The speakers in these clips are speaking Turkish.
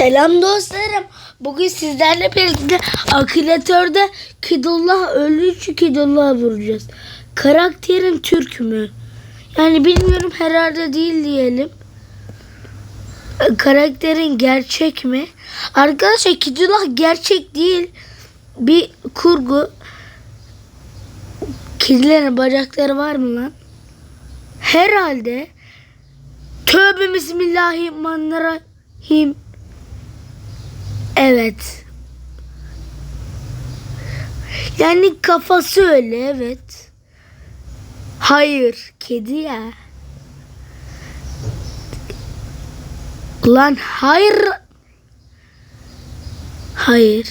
Selam dostlarım. Bugün sizlerle birlikte akülatörde Kidullah ölücü Kidullah'ı vuracağız. Karakterin Türk mü? Yani bilmiyorum herhalde değil diyelim. E, Karakterin gerçek mi? Arkadaşlar Kidullah gerçek değil. Bir kurgu. Kedilerin bacakları var mı lan? Herhalde. Tövbe bismillahirrahmanirrahim. Evet. Yani kafası öyle evet. Hayır. Kedi ya. Lan hayır. Hayır.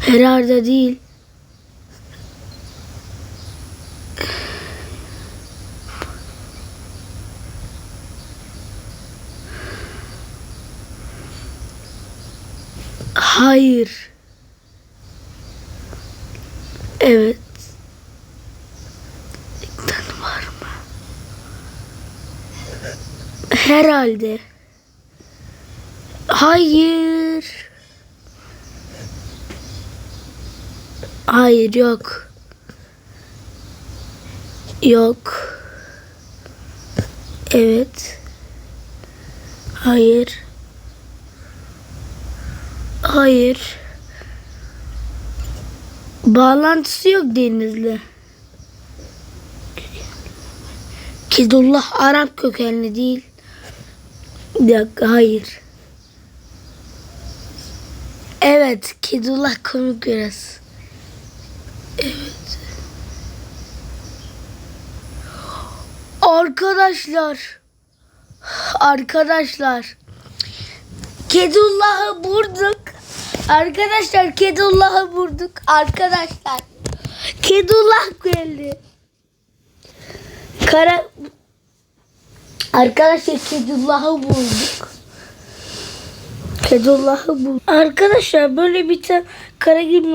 Herhalde değil. Hayır. Evet. İlkten var mı? Herhalde. Hayır. Hayır yok. Yok. Evet. Hayır. Hayır. Bağlantısı yok Deniz'le. Kedullah Arap kökenli değil. Bir dakika hayır. Evet Kedullah komik biraz. Evet. Arkadaşlar. Arkadaşlar. Kedullah'ı vurduk. Arkadaşlar Kedullah'ı vurduk. Arkadaşlar. Kedullah geldi. Kara Arkadaşlar Kedullah'ı bulduk. Kedullah'ı bulduk. Arkadaşlar böyle bir tane kara gibi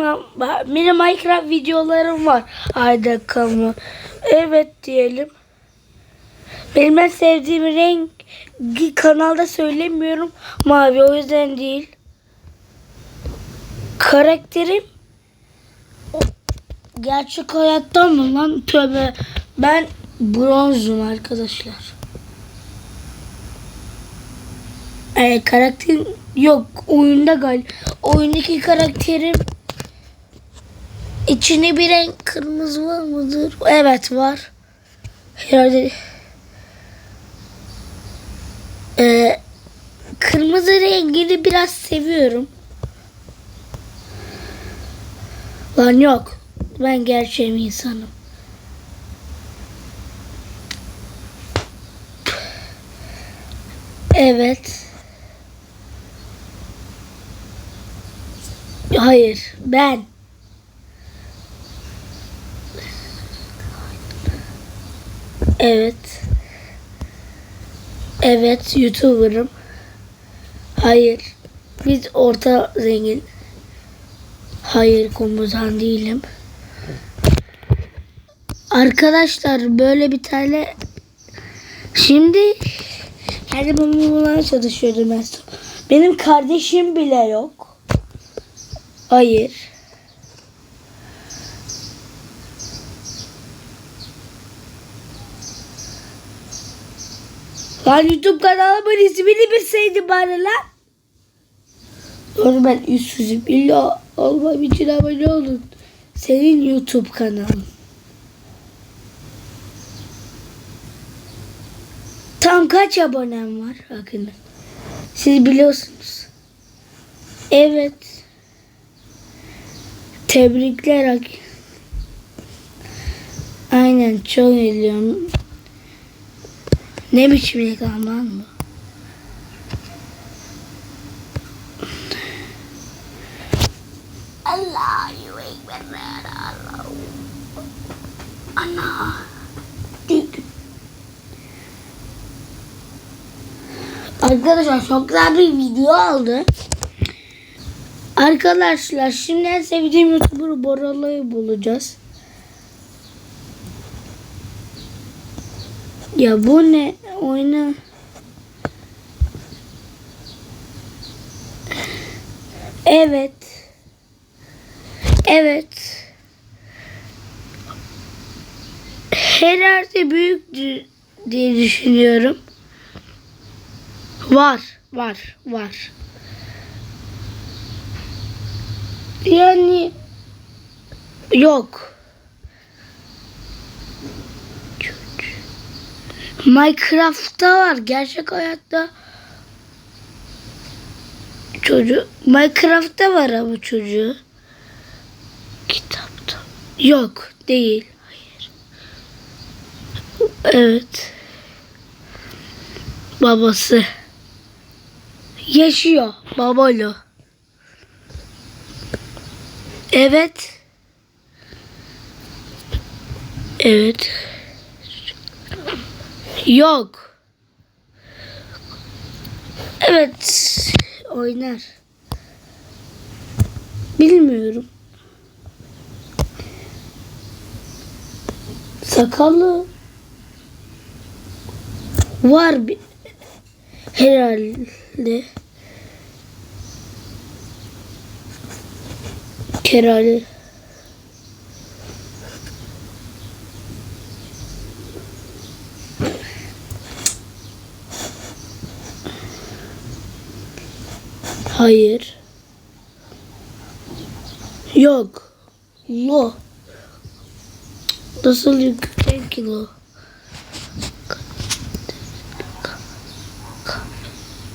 mini Minecraft videolarım var. Ayda kalma. Evet diyelim. Benim en sevdiğim renk kanalda söylemiyorum. Mavi o yüzden değil. Karakterim gerçek hayatta mı lan? Tövbe. Ben bronzum arkadaşlar. Ee, karakter yok oyunda gal. Oyundaki karakterim içine bir renk kırmızı var mıdır? Evet var. Herhalde ee, kırmızı rengini biraz seviyorum. Lan yok. Ben gerçeğim insanım. Evet. Hayır. Ben. Evet. Evet. YouTuber'ım. Hayır. Biz orta zengin. Hayır komutan değilim. Arkadaşlar böyle bir tane şimdi yani bunu bulmaya çalışıyordum ben. Benim kardeşim bile yok. Hayır. Lan YouTube kanalımın ismini bilseydim bari lan. Doğru ben üstsüzüm. İlla olmam için abone olun. Senin YouTube kanalın. Tam kaç abonem var hakkında? Siz biliyorsunuz. Evet. Tebrikler Ak. Aynen çok ediyorum. Ne biçim reklam lan bu? Arkadaşlar çok güzel bir video oldu. Arkadaşlar şimdi en sevdiğim YouTuber Borala'yı bulacağız. Ya bu ne? Oyna. Evet. Evet. Herhalde büyüktür diye düşünüyorum. Var, var, var. Yani yok. Minecraft'ta var. Gerçek hayatta çocuğu Minecraft'ta var ama çocuğu. Kitapta. Yok, değil. Evet. Babası. Yaşıyor. Babalı. Evet. Evet. Yok. Evet. Oynar. Bilmiyorum. Sakallı var bir herhalde. Herhalde. Hayır. Yok. Lo. Nasıl yüksek ki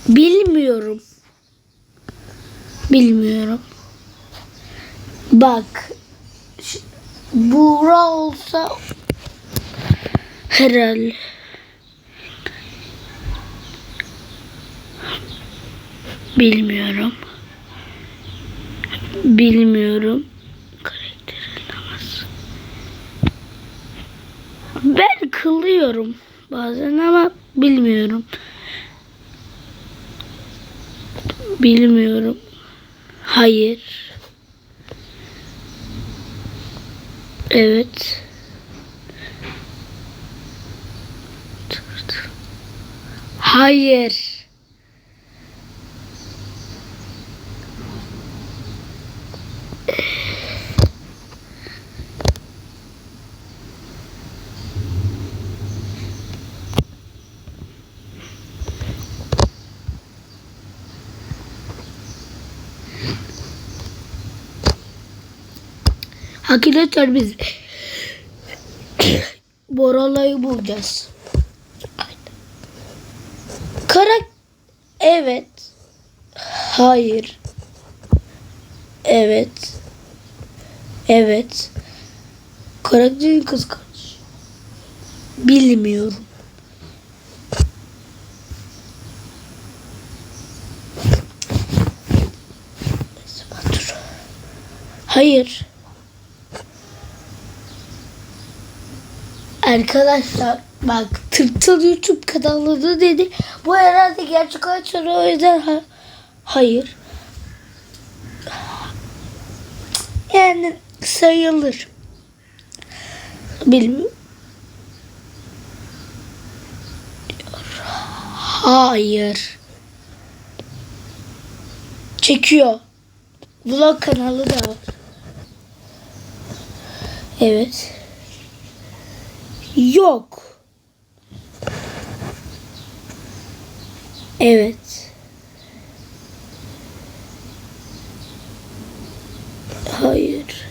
Bilmiyorum. Bilmiyorum. Bak. Buğra olsa herhalde. Bilmiyorum. Bilmiyorum. Ben kılıyorum bazen ama bilmiyorum. Bilmiyorum. Hayır. Evet. Hayır. Arkadaşlar biz Boralayı bulacağız. Karak Evet. Hayır. Evet. Evet. Karakterin kız kaç? Bilmiyorum. Hayır. Arkadaşlar bak Tırtıl YouTube kanalını dedi. Bu herhalde gerçek hayat soru o yüzden ha- hayır. Yani sayılır. Bilmiyorum. Hayır. Çekiyor. Vlog kanalı da var. Evet. Yok. Evet. Hayır.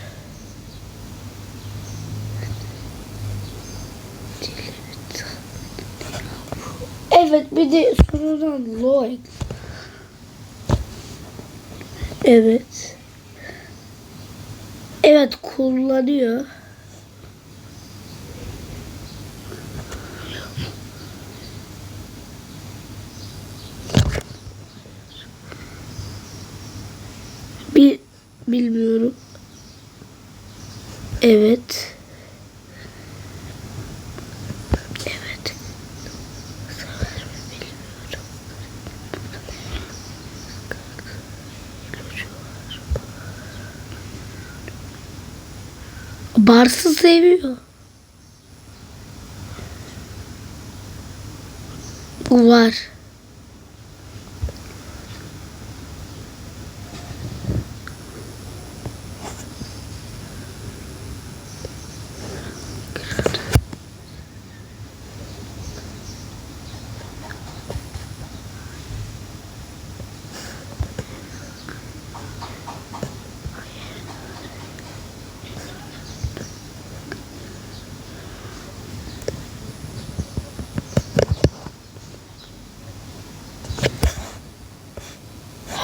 Evet bir de sonradan Lloyd. Evet. Evet kullanıyor. Bir bilmiyorum. Evet. Evet. Bilmiyorum. Bars'ı seviyor. Var.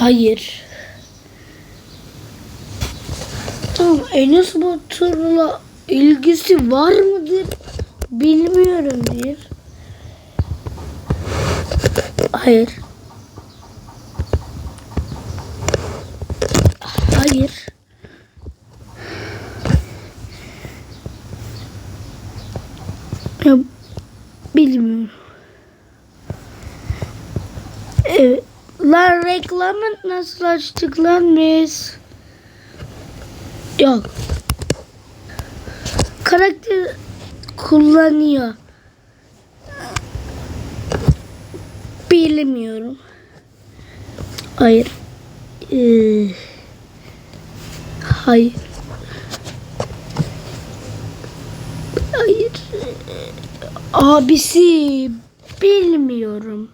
Hayır. Tamam Enes Batur'la ilgisi var mıdır? Bilmiyorum. Hayır. Hayır. Ya, bilmiyorum. Evet. Reklamı nasıl açtık lan biz? Yok. Karakter kullanıyor. Bilmiyorum. Hayır. Ee, hayır. Hayır. Abisi bilmiyorum.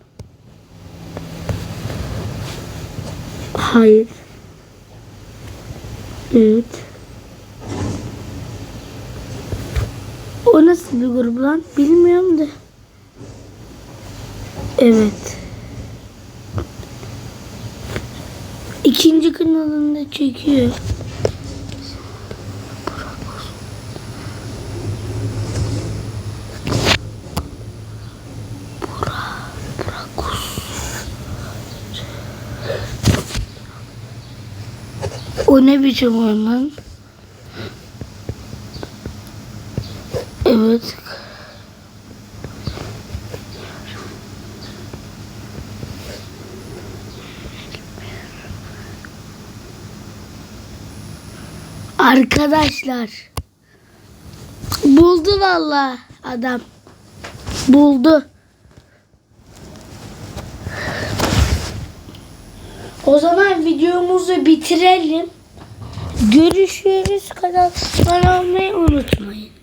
Hayır. Evet. O nasıl bir grup lan? Bilmiyorum da. Evet. İkinci kanalında çekiyor. Ne biçim oyun? Evet. Arkadaşlar. Buldu valla adam. Buldu. O zaman videomuzu bitirelim. Görüşürüz. Kanal olmayı unutmayın.